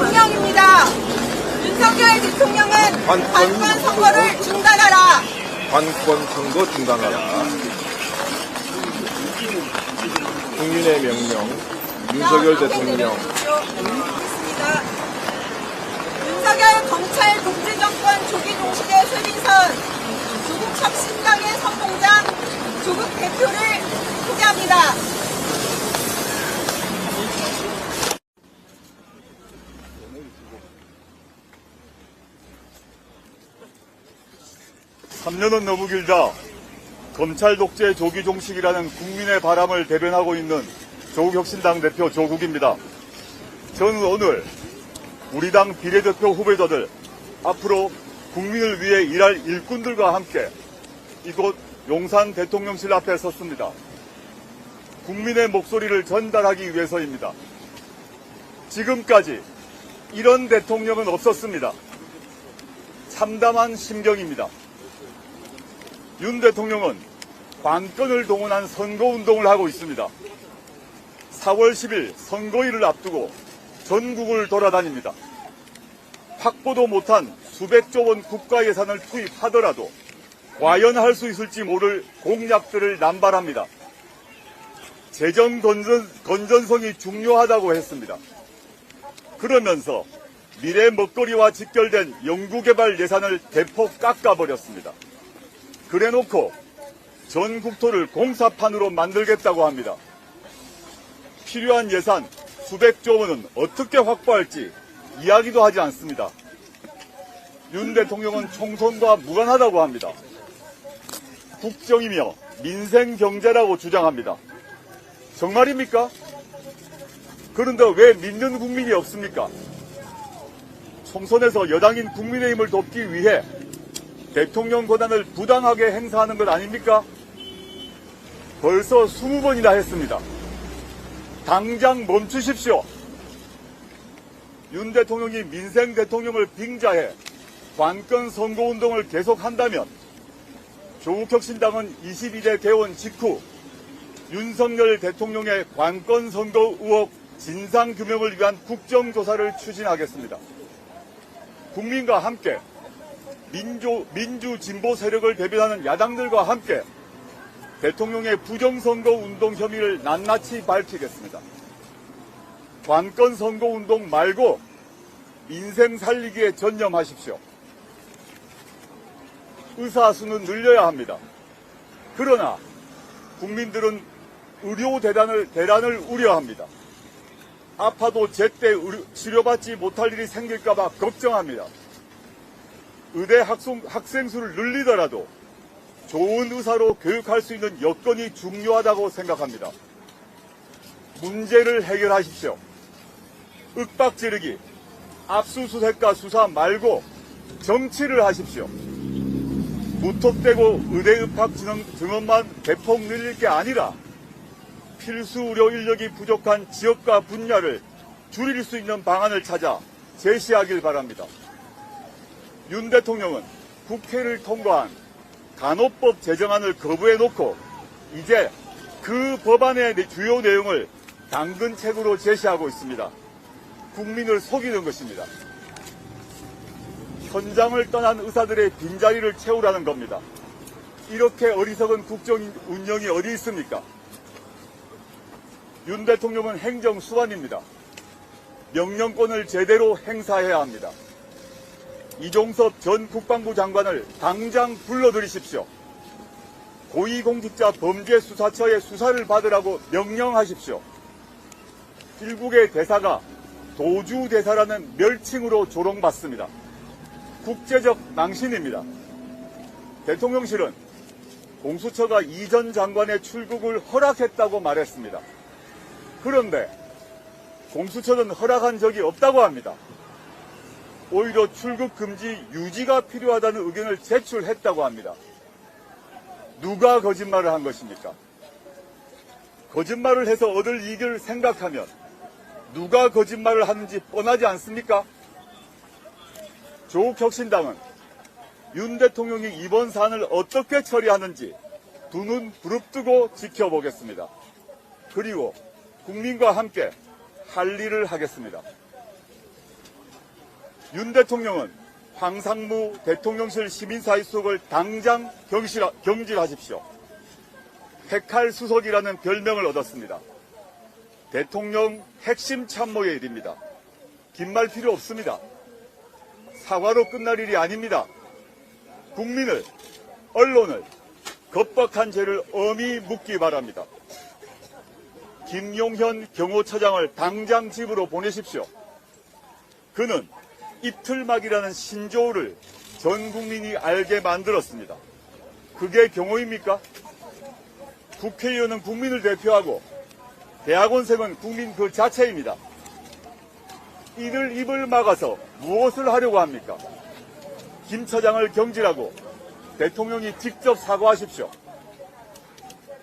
명령입니다. 윤석열 대통령은 관건 관권 선거를 중단하라. 관권 선거 중단하라. 국민의 명령, 윤석열 대통령. 윤석열 검찰 독재 정권 조기 동시대 쇄신선 조국 혁신당의 선봉장 조국 대표를 소개합니다. 삼년은 너무 길다. 검찰 독재 조기 종식이라는 국민의 바람을 대변하고 있는 조국혁신당 대표 조국입니다. 저는 오늘 우리 당 비례대표 후보자들 앞으로 국민을 위해 일할 일꾼들과 함께 이곳 용산 대통령실 앞에 섰습니다. 국민의 목소리를 전달하기 위해서입니다. 지금까지 이런 대통령은 없었습니다. 참담한 심경입니다. 윤 대통령은 관건을 동원한 선거운동을 하고 있습니다. 4월 10일 선거일을 앞두고 전국을 돌아다닙니다. 확보도 못한 수백조 원 국가 예산을 투입하더라도 과연 할 수 있을지 모를 공약들을 남발합니다. 재정 건전, 건전성이 중요하다고 했습니다. 그러면서 미래 먹거리와 직결된 연구개발 예산을 대폭 깎아버렸습니다. 그래놓고 전 국토를 공사판으로 만들겠다고 합니다. 필요한 예산 수백조 원은 어떻게 확보할지 이야기도 하지 않습니다. 윤 대통령은 총선과 무관하다고 합니다. 국정이며 민생 경제라고 주장합니다. 정말입니까? 그런데 왜 믿는 국민이 없습니까? 총선에서 여당인 국민의힘을 돕기 위해 대통령 권한을 부당하게 행사하는 것 아닙니까? 벌써 20번이나 했습니다. 당장 멈추십시오. 윤 대통령이 민생 대통령을 빙자해 관건 선거운동을 계속한다면 조국혁신당은 22대 개원 직후 윤석열 대통령의 관건 선거 의혹 진상규명을 위한 국정조사를 추진하겠습니다. 국민과 함께 민주, 민주 진보 세력을 대변하는 야당들과 함께 대통령의 부정선거 운동 혐의를 낱낱이 밝히겠습니다. 관건 선거 운동 말고 인생 살리기에 전념하십시오. 의사 수는 늘려야 합니다. 그러나 국민들은 의료 대란을, 대란을 우려합니다. 아파도 제때 치료받지 못할 일이 생길까봐 걱정합니다. 의대 학생, 학생 수를 늘리더라도 좋은 의사로 교육할 수 있는 여건이 중요하다고 생각합니다. 문제를 해결하십시오. 윽박 지르기, 압수수색과 수사 말고 정치를 하십시오. 무턱대고 의대 입학 증원- 증원만 대폭 늘릴 게 아니라 필수 의료 인력이 부족한 지역과 분야를 줄일 수 있는 방안을 찾아 제시하길 바랍니다. 윤 대통령은 국회를 통과한 간호법 제정안을 거부해 놓고 이제 그 법안의 내- 주요 내용을 당근 책으로 제시하고 있습니다. 국민을 속이는 것입니다. 현장을 떠난 의사들의 빈자리를 채우라는 겁니다. 이렇게 어리석은 국정 운영이 어디 있습니까? 윤 대통령은 행정 수반입니다. 명령권을 제대로 행사해야 합니다. 이종섭 전 국방부 장관을 당장 불러들이십시오. 고위공직자 범죄수사처의 수사를 받으라고 명령하십시오. 일국의 대사가 도주 대사라는 멸칭으로 조롱받습니다. 국제적 망신입니다. 대통령실은 공수처가 이 전 장관의 출국을 허락했다고 말했습니다. 그런데 공수처는 허락한 적이 없다고 합니다. 오히려 출국 금지 유지가 필요하다는 의견을 제출했다고 합니다. 누가 거짓말을 한 것입니까? 거짓말을 해서 얻을 이익을 생각하면 누가 거짓말을 하는지 뻔하지 않습니까? 조국혁신당은 윤 대통령이 이번 사안을 어떻게 처리하는지 두 눈 부릅뜨고 지켜보겠습니다. 그리고 국민과 함께 할 일을 하겠습니다. 윤 대통령은 황상무 대통령실 시민사회 수석을 당장 경실, 경질하십시오. 핵칼 수석이라는 별명을 얻었습니다. 대통령 핵심 참모의 일입니다. 긴 말 필요 없습니다. 사과로 끝날 일이 아닙니다. 국민을, 언론을 겁박한 죄를 엄히 묻기 바랍니다. 김용현 경호처장을 당장 집으로 보내십시오. 그는 이틀막이라는 신조어를 전 국민이 알게 만들었습니다. 그게 경호입니까? 국회의원은 국민을 대표하고 대학원생은 국민 그 자체입니다. 이를 입을 막아서 무엇을 하려고 합니까? 김 처장을 경질하고 대통령이 직접 사과하십시오.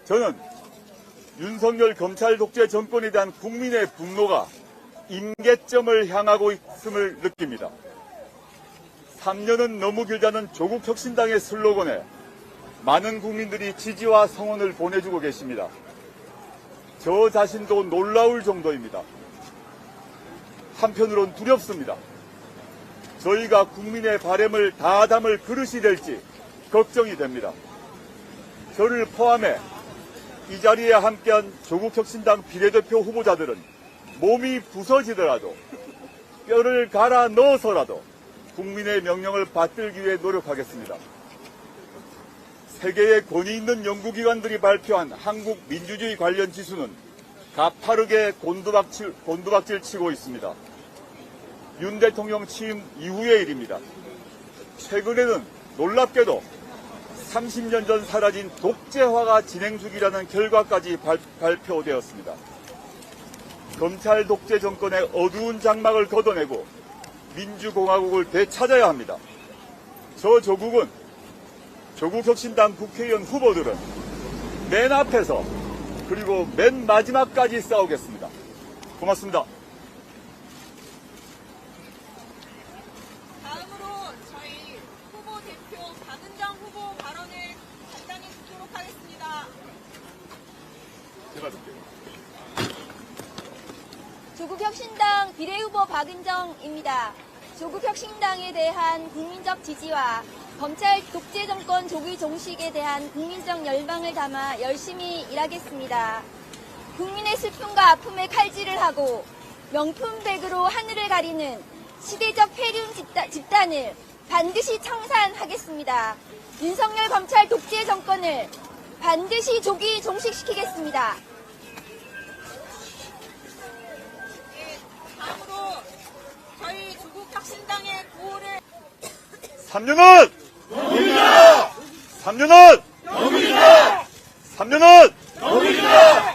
저는 윤석열 검찰 독재 정권에 대한 국민의 분노가 임계점을 향하고 있음을 느낍니다. 3년은 너무 길다는 조국 혁신당의 슬로건에 많은 국민들이 지지와 성원을 보내주고 계십니다. 저 자신도 놀라울 정도입니다. 한편으론 두렵습니다. 저희가 국민의 바램을 다 담을 그릇이 될지 걱정이 됩니다. 저를 포함해 이 자리에 함께한 조국혁신당 비례대표 후보자들은 몸이 부서지더라도 뼈를 갈아 넣어서라도 국민의 명령을 받들기 위해 노력하겠습니다. 세계의 권위 있는 연구기관들이 발표한 한국 민주주의 관련 지수는 가파르게 곤두박질, 곤두박질 치고 있습니다. 윤 대통령 취임 이후의 일입니다. 최근에는 놀랍게도 30년 전 사라진 독재화가 진행 중이라는 결과까지 발, 발표되었습니다. 검찰 독재 정권의 어두운 장막을 걷어내고 민주공화국을 되찾아야 합니다. 저 조국은 조국혁신당 국회의원 후보들은 맨 앞에서 그리고 맨 마지막까지 싸우겠습니다. 고맙습니다. 다음으로 저희 후보 대표 박은정 후보 발언을 간단히 듣도록 하겠습니다. 제가 듣게요. 조국혁신당 박은정입니다. 조국 혁신당에 대한 국민적 지지와 검찰 독재 정권 조기 종식에 대한 국민적 열망을 담아 열심히 일하겠습니다. 국민의 슬픔과 아픔에 칼질을 하고 명품백으로 하늘을 가리는 시대적 폐륜 집단, 집단을 반드시 청산하겠습니다. 윤석열 검찰 독재 정권을 반드시 조기 종식시키겠습니다. 조국혁신당의 구호를 3년은! 정의다! 3년은! 정의다! 3년은! 정의다! 예,